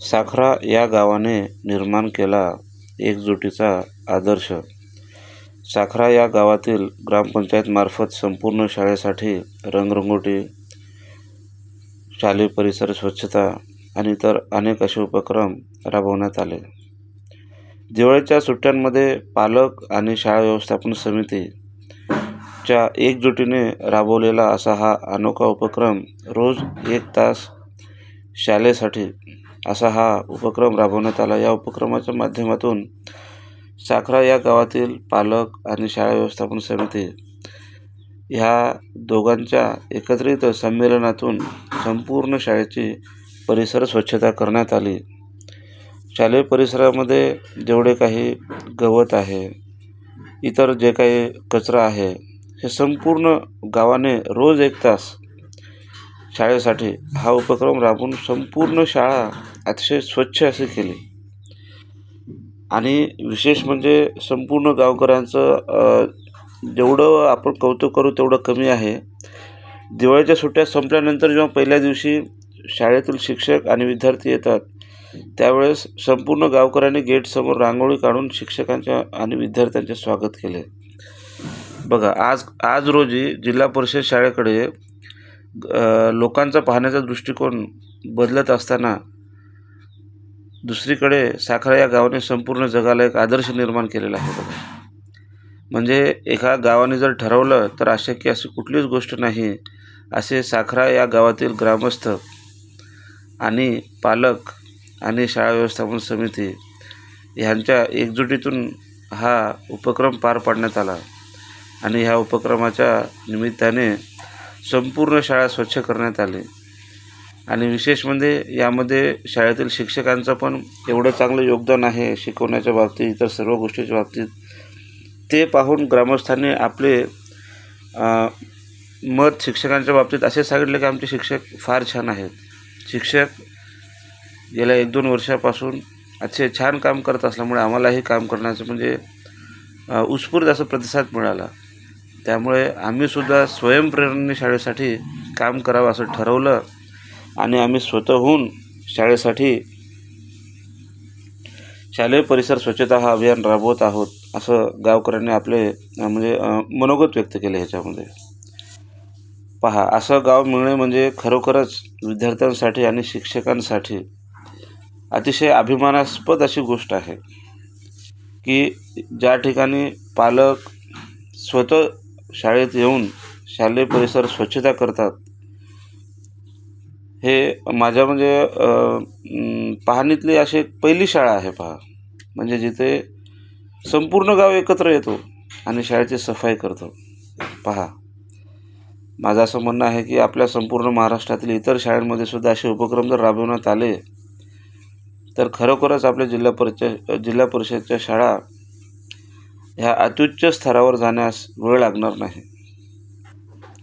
साखरा या गावाने निर्माण केला एकजुटीचा आदर्श. साखरा या गावातील ग्रामपंचायतमार्फत संपूर्ण शाळेसाठी रंगरंगोटी शालेय परिसर स्वच्छता आणि इतर अनेक असे उपक्रम राबवण्यात आले. दिवाळीच्या सुट्ट्यांमध्ये पालक आणि शाळा व्यवस्थापन समिती च्या एकजुटीने राबवलेला असा हा अनोखा उपक्रम रोज एक तास शाळेसाठी असा हा उपक्रम राबवण्यात आला. या उपक्रमाच्या माध्यमातून साखरा या गावातील पालक आणि शाळा व्यवस्थापन समिती ह्या दोघांच्या एकत्रित संमेलनातून संपूर्ण शाळेची परिसर स्वच्छता करण्यात आली. शालेय परिसरामध्ये जेवढे काही गवत आहे इतर जे काही कचरा आहे हे संपूर्ण गावाने रोज एक तास शाळेसाठी हा उपक्रम राबवून संपूर्ण शाळा अतिशय स्वच्छ अशी केली. आणि विशेष म्हणजे संपूर्ण गावकऱ्यांचं जेवढं आपण कौतुक करू तेवढं कमी आहे. दिवाळीच्या सुट्ट्या संपल्यानंतर जेव्हा पहिल्या दिवशी शाळेतील शिक्षक आणि विद्यार्थी येतात त्यावेळेस संपूर्ण गावकऱ्यांनी गेटसमोर रांगोळी काढून शिक्षकांच्या आणि विद्यार्थ्यांचे स्वागत केले. बघा आज आज रोजी जिल्हा परिषद शाळेकडे लोकांचा पाहण्याचा दृष्टिकोन बदलत असताना दुसरीकडे साखरा या गावाने संपूर्ण जगाला एक आदर्श निर्माण केलेला आहे बघा. म्हणजे एका गावाने जर ठरवलं तर अशक्य अशी कुठलीच गोष्ट नाही असे साखरा या गावातील ग्रामस्थ आणि पालक आणि शाळा व्यवस्थापन समिती ह्यांच्या एकजुटीतून हा उपक्रम पार पाडण्यात आला. आणि ह्या उपक्रमाच्या निमित्ताने संपूर्ण शाळा स्वच्छ करण्यात आली. आणि विशेष म्हणजे यामध्ये शाळेतील शिक्षकांचं पण एवढं चांगलं योगदान आहे शिकवण्याच्या बाबतीत इतर सर्व गोष्टीच्या बाबतीत. ते पाहून ग्रामस्थांनी आपले मत शिक्षकांच्या बाबतीत असे सांगितले की आमचे शिक्षक फार छान आहेत. शिक्षक गेल्या एक दोन वर्षापासून असे छान काम करत असल्यामुळे आम्हालाही काम करण्याचं म्हणजे उत्स्फूर्त असा प्रतिसाद मिळाला. त्यामुळे आम्हीसुद्धा स्वयंप्रेरणेने शाळेसाठी काम करावं असं ठरवलं आणि आम्ही स्वतःहून शाळेसाठी शालेय परिसर स्वच्छता हा अभियान राबवत आहोत असं गावकऱ्यांनी आपले म्हणजे मनोगत व्यक्त केले ह्याच्यामध्ये. पहा असं गाव मिळणे म्हणजे खरोखरच विद्यार्थ्यांसाठी आणि शिक्षकांसाठी अतिशय अभिमानास्पद अशी गोष्ट आहे की ज्या ठिकाणी पालक स्वतः शाळेत येऊन शालेय परिसर स्वच्छता करतात. हे माझ्या म्हणजे पाहणीतली अशी एक पहिली शाळा आहे पहा. म्हणजे जिथे संपूर्ण गाव एकत्र येतो आणि शाळेची सफाई करतो. पहा. माझं असं म्हणणं आहे की आपल्या संपूर्ण महाराष्ट्रातील इतर शाळांमध्ये सुद्धा असे उपक्रम जर राबवण्यात आले तर खरोखरच आपल्या जिल्हा परिषद जिल्हा परिषदच्या शाळा ह्या अत्युच्च स्तरावर जाण्यास वेळ लागणार नाही.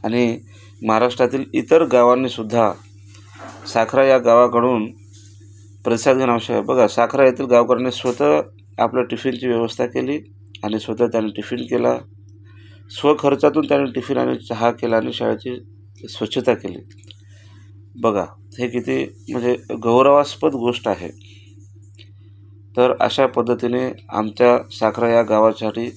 आणि महाराष्ट्रातील इतर गावांनीसुद्धा साखरा या गावाकडून प्रतिसाद घेणं आवश्यक आहे. बघा साखरा येथील गावकऱ्यांनी स्वतः आपल्या टिफिनची व्यवस्था केली आणि स्वतः त्याने टिफिन केला. स्वखर्चातून त्याने टिफिन आणि चहा केला आणि शाळेची स्वच्छता केली. बघा हे किती म्हणजे गौरवास्पद गोष्ट आहे. तर अशा पद्धतीने आमच्या साखरा या गावासाठी